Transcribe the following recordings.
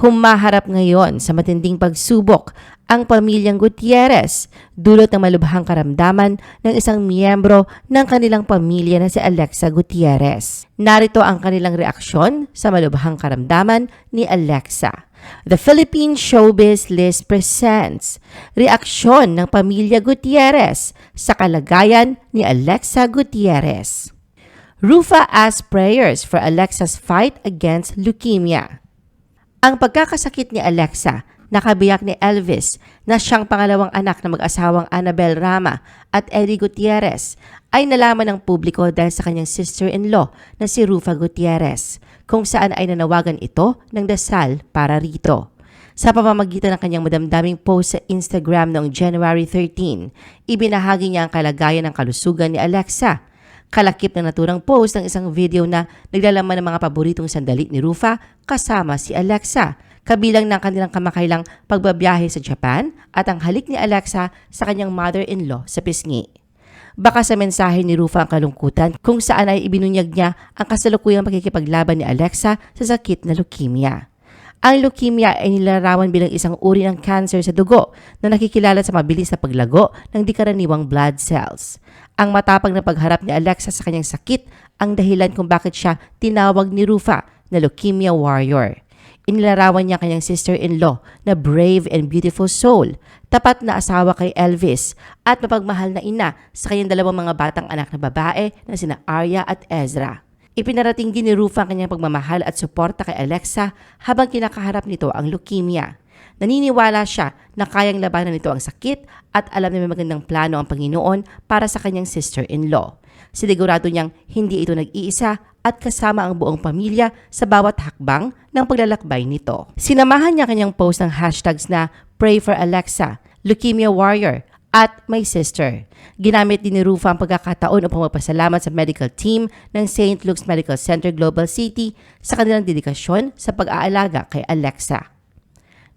Humaharap ngayon sa matinding pagsubok ang pamilyang Gutierrez dulot ng malubhang karamdaman ng isang miyembro ng kanilang pamilya na si Alexa Gutierrez. Narito ang kanilang reaksyon sa malubhang karamdaman ni Alexa. The Philippine Showbiz List presents Reaksyon ng Pamilya Gutierrez sa kalagayan ni Alexa Gutierrez. Rufa asks prayers for Alexa's fight against leukemia. Ang pagkakasakit ni Alexa, nakabiyak ni Elvis na siyang pangalawang anak ng mag-asawang Annabel Rama at Eddie Gutierrez ay nalaman ng publiko dahil sa kanyang sister-in-law na si Rufa Gutierrez kung saan ay nanawagan ito ng dasal para rito. Sa pamamagitan ng kanyang madamdaming post sa Instagram noong January 13, ibinahagi niya ang kalagayan ng kalusugan ni Alexa Kalakip na naturang post ng isang video na naglalaman ng mga paboritong sandali ni Rufa kasama si Alexa. Kabilang ng kanilang kamakailang pagbabiyahe sa Japan at ang halik ni Alexa sa kanyang mother-in-law sa pisngi. Baka sa mensahe ni Rufa ang kalungkutan kung saan ay ibinunyag niya ang kasalukuyang pakikipaglaban ni Alexa sa sakit na leukemia. Ang leukemia ay nilarawan bilang isang uri ng cancer sa dugo na nakikilala sa mabilis na paglago ng di karaniwang blood cells. Ang matapang na pagharap ni Alexa sa kanyang sakit ang dahilan kung bakit siya tinawag ni Rufa na leukemia warrior. Inilarawan niya kanyang sister-in-law na brave and beautiful soul, tapat na asawa kay Elvis at mapagmahal na ina sa kanyang dalawang mga batang anak na babae na sina Arya at Ezra. Ipinarating din ni Rufa ang kanyang pagmamahal at suporta kay Alexa habang kinakaharap nito ang leukemia. Naniniwala siya na kayang labanan nito ang sakit at alam na may magandang plano ang Panginoon para sa kanyang sister-in-law. Sinigurado niyang hindi ito nag-iisa at kasama ang buong pamilya sa bawat hakbang ng paglalakbay nito. Sinamahan niya kanyang post ng hashtags na Pray for Alexa, Leukemia Warrior, at My Sister. Ginamit din ni Rufa ang pagkakataon upang magpasalamat sa medical team ng St. Luke's Medical Center Global City sa kanilang dedikasyon sa pag-aalaga kay Alexa.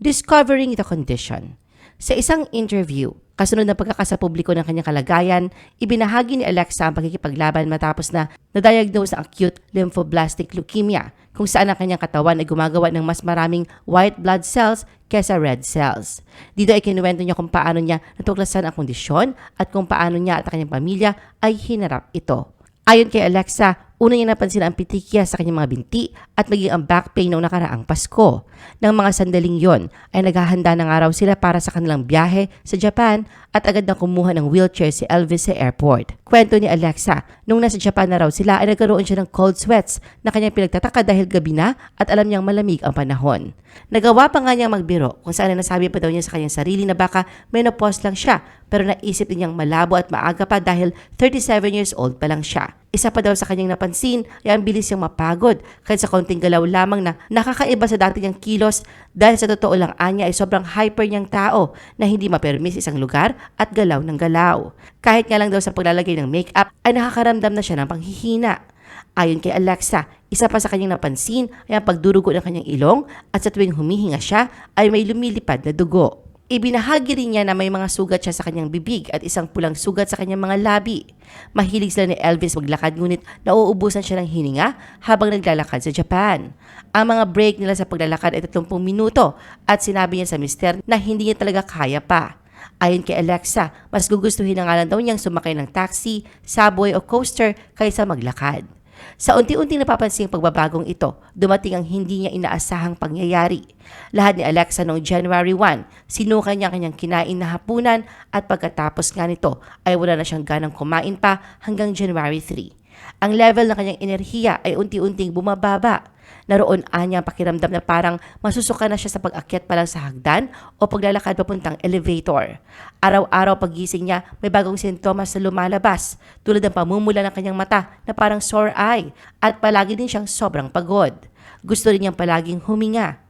Discovering the Condition. Sa isang interview, kasunod ng pagkakasa publiko ng kanyang kalagayan, ibinahagi ni Alexa ang pagkikipaglaban matapos na na-diagnose ng acute lymphoblastic leukemia, kung saan ang kanyang katawan ay gumagawa ng mas maraming white blood cells kesa red cells. Dito ay kinuwento niya kung paano niya natuklasan ang kondisyon at kung paano niya at ang kanyang pamilya ay hinarap ito. Ayon kay Alexa, Una niya napansin ang pitikya sa kanyang mga binti at maging ang back pain noong nakaraang Pasko. Nang mga sandaling yon ay naghahanda ng araw sila para sa kanilang biyahe sa Japan at agad na kumuha ng wheelchair si Elvis sa airport. Kwento ni Alexa, nung nasa Japan na raw sila ay nagkaroon siya ng cold sweats na kanyang pinagtataka dahil gabi na at alam niyang malamig ang panahon. Nagawa pa nga niyang magbiro kung saan nasabi pa daw niya sa kanyang sarili na baka menopause lang siya pero naisip din niyang malabo at maaga pa dahil 37 years old pa lang siya. Isa pa daw sa kanyang napansin ay ang bilis niyang mapagod kahit sa konting galaw lamang na nakakaiba sa dati niyang kilos dahil sa totoo lang anya ay sobrang hyper niyang tao na hindi mapermis isang lugar at galaw ng galaw. Kahit nga lang daw sa paglalagay ng makeup ay nakakaramdam na siya ng panghihina. Ayon kay Alexa, isa pa sa kanyang napansin ay ang pagdurugo ng kanyang ilong at sa tuwing humihinga siya ay may lumilipad na dugo. Ibinahagi rin niya na may mga sugat siya sa kanyang bibig at isang pulang sugat sa kanyang mga labi. Mahilig sila ni Elvis maglakad ngunit nauubusan siya ng hininga habang naglalakad sa Japan. Ang mga break nila sa paglalakad ay 30 minuto at sinabi niya sa mister na hindi niya talaga kaya pa. Ayon kay Alexa, mas gugustuhin na nga daw niyang sumakay ng taxi, subway o coaster kaysa maglakad. Sa unti-unting napapansing pagbabagong ito, dumating ang hindi niya inaasahang pangyayari. Lahat ni Alexa noong January 1, sinukan niya kanyang kinain na hapunan at pagkatapos nga nito ay wala na siyang ganang kumain pa hanggang January 3. Ang level ng kanyang enerhiya ay unti-unting bumababa Naroon anya pakiramdam na parang masusuka na siya sa pag-akyat pa lang sa hagdan o paglalakad papuntang elevator. Araw-araw pagising niya, may bagong sintomas na lumalabas tulad ng pamumula ng kanyang mata na parang sore eye at palagi din siyang sobrang pagod. Gusto rin niyang palaging huminga.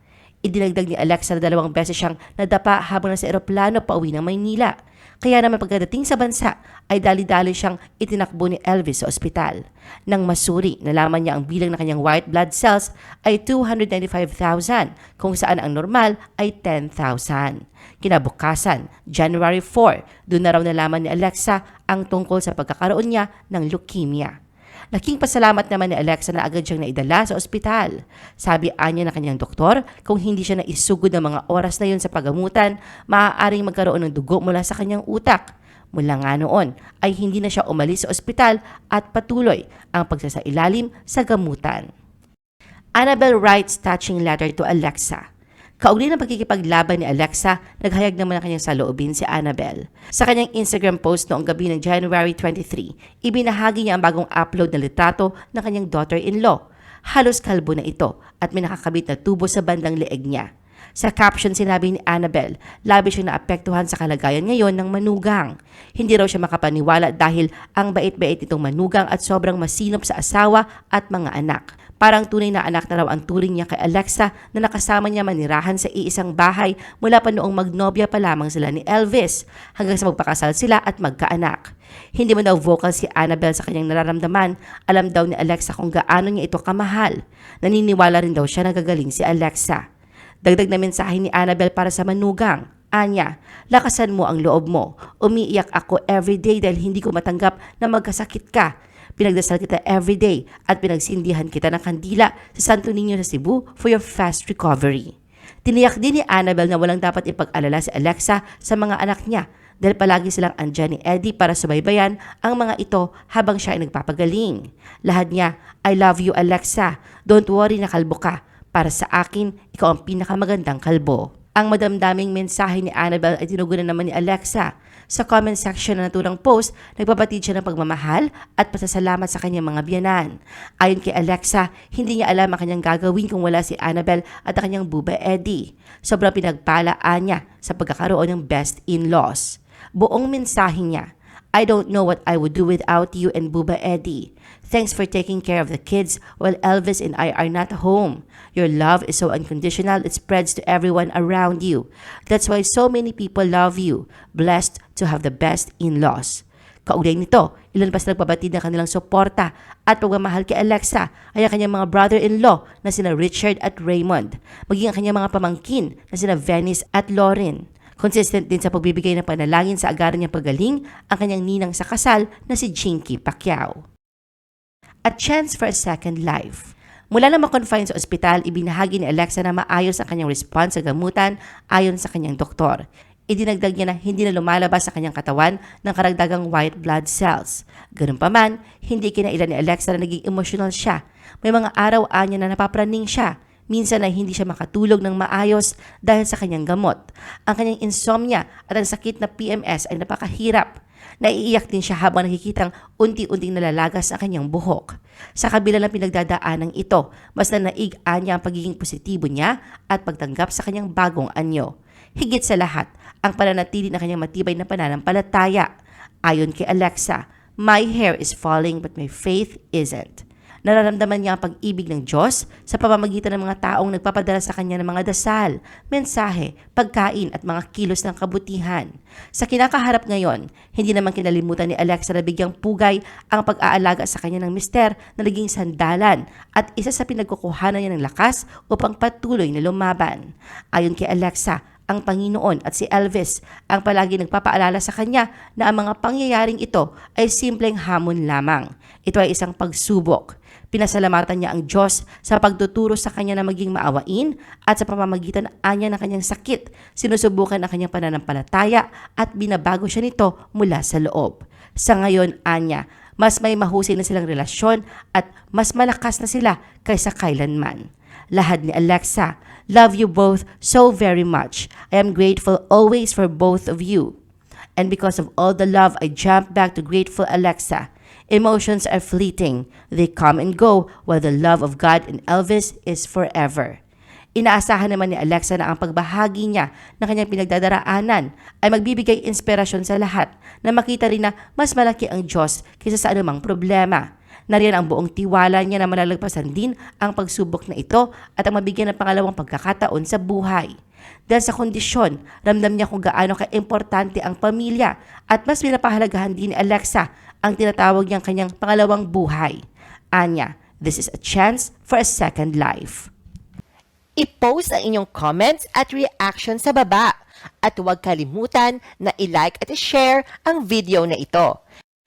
Idinagdag ni Alexa na dalawang beses siyang nadapa habang nasa eroplano pa uwi ng Maynila. Kaya naman pagkadating sa bansa ay dali-dali siyang itinakbo ni Elvis sa ospital. Nang masuri, nalaman niya ang bilang ng kanyang white blood cells ay 295,000 kung saan ang normal ay 10,000. Kinabukasan, January 4, doon na raw nalaman ni Alexa ang tungkol sa pagkakaroon niya ng leukemia. Laking pasalamat naman ni Alexa na agad siyang naidala sa ospital. Sabi anya na kanyang doktor, kung hindi siya naisugod ng mga oras na yun sa pagamutan, maaaring magkaroon ng dugo mula sa kanyang utak. Mula nga noon ay hindi na siya umalis sa ospital at patuloy ang pagsasailalim sa gamutan. Annabelle writes touching letter to Alexa. Kaugnay ng pagkikipaglaban ni Alexa, naghayag naman ang kanyang saloobin si Annabelle. Sa kanyang Instagram post noong gabi ng January 23, ibinahagi niya ang bagong upload na litrato ng kanyang daughter-in-law. Halos kalbo na ito at may nakakabit na tubo sa bandang leeg niya. Sa caption sinabi ni Annabelle, labi siyang naapektuhan sa kalagayan ngayon ng manugang. Hindi raw siya makapaniwala dahil ang bait-bait nitong manugang at sobrang masinop sa asawa at mga anak. Parang tunay na anak na raw ang turing niya kay Alexa na nakasama niya manirahan sa iisang bahay mula pa noong magnobya pa lamang sila ni Elvis hanggang sa magpakasal sila at magkaanak. Hindi man daw vocal si Annabelle sa kanyang nararamdaman, alam daw ni Alexa kung gaano niya ito kamahal. Naniniwala rin daw siya na gagaling si Alexa. Dagdag na mensahe ni Annabelle para sa manugang. Anya, lakasan mo ang loob mo. Umiiyak ako everyday dahil hindi ko matanggap na magkasakit ka. Pinagdasal kita everyday at pinagsindihan kita ng kandila sa Santo Niño sa Cebu for your fast recovery. Tiniyak din ni Annabelle na walang dapat ipag-alala si Alexa sa mga anak niya dahil palagi silang andyan ni Eddie para subaybayan ang mga ito habang siya ay nagpapagaling. Lahat niya, I love you Alexa. Don't worry na kalbo ka. Para sa akin, ikaw ang pinakamagandang kalbo. Ang madamdaming mensahe ni Annabelle ay tinugunan naman ni Alexa. Sa comment section na naturang post, nagpapatid siya ng pagmamahal at pasasalamat sa kanyang mga biyanan. Ayon kay Alexa, hindi niya alam ang kanyang gagawin kung wala si Annabelle at ang kanyang buba Eddie. Sobrang pinagpalaan niya sa pagkakaroon ng best in-laws. Buong mensahe niya, I don't know what I would do without you and Buba Eddie. Thanks for taking care of the kids while Elvis and I are not home. Your love is so unconditional, it spreads to everyone around you. That's why so many people love you. Blessed to have the best in-laws. Kaugnay nito, ilan pa sa nagpabatid ng kanilang suporta at pagmamahal kay Alexa ay ang kanyang mga brother-in-law na sina Richard at Raymond, maging ang kanyang mga pamangkin na sina Venice at Lauren. Consistent din sa pagbibigay ng panalangin sa agaran niyang pagaling ang kanyang ninang sa kasal na si Jinky Pacquiao. A chance for a second life. Mula na makonfine sa ospital, ibinahagi ni Alexa na maayos ang kanyang response sa gamutan ayon sa kanyang doktor. Idinagdag niya na hindi na lumalabas sa kanyang katawan ng karagdagang white blood cells. Ganun pa man, hindi kinailan ni Alexa na naging emotional siya. May mga araw anya na napapraning siya. Minsan ay hindi siya makatulog ng maayos dahil sa kanyang gamot. Ang kanyang insomnia at ang sakit na PMS ay napakahirap. Naiiyak din siya habang nakikitang unti-unting nalalagas ang kanyang buhok. Sa kabila ng pinagdadaanan ito, mas nanaig-an niya ang pagiging positibo niya at pagtanggap sa kanyang bagong anyo. Higit sa lahat, ang pananatili ng kanyang matibay na pananampalataya. Ayon kay Alexa, My hair is falling but my faith isn't. Nararamdaman niya ang pag-ibig ng Diyos sa pamamagitan ng mga taong nagpapadala sa kanya ng mga dasal, mensahe, pagkain at mga kilos ng kabutihan. Sa kinakaharap ngayon, hindi naman kinalimutan ni Alexa na bigyang pugay ang pag-aalaga sa kanya ng mister na naging sandalan at isa sa pinagkukuhanan niya ng lakas upang patuloy na lumaban. Ayon kay Alexa, ang Panginoon at si Elvis ang palagi nagpapaalala sa kanya na ang mga pangyayaring ito ay simpleng hamon lamang. Ito ay isang pagsubok. Pinasalamatan niya ang Diyos sa pagtuturo sa kanya na maging maawain at sa pamamagitan anya ng kanyang sakit. Sinusubukan ang kanyang pananampalataya at binabago siya nito mula sa loob. Sa ngayon, anya, mas may mahusay na silang relasyon at mas malakas na sila kaysa kailanman. Lahad ni Alexa, love you both so very much. I am grateful always for both of you. And because of all the love, I jump back to grateful Alexa. Emotions are fleeting. They come and go, while the love of God and Elvis is forever. Inaasahan naman ni Alexa na ang pagbahagi niya ng kanyang pinagdadaraanan ay magbibigay inspirasyon sa lahat na makita rin na mas malaki ang Diyos kaysa sa anumang problema. Nariyan ang buong tiwala niya na malalagpasan din ang pagsubok na ito at ang mabigyan ng pangalawang pagkakataon sa buhay. Dahil sa kondisyon, ramdam niya kung gaano ka-importante ang pamilya at mas pinapahalagahan din ni Alexa ang tinatawag niyang kanyang pangalawang buhay. Anya, this is a chance for a second life. I-post ang inyong comments at reaction sa baba. At huwag kalimutan na i-like at i-share ang video na ito.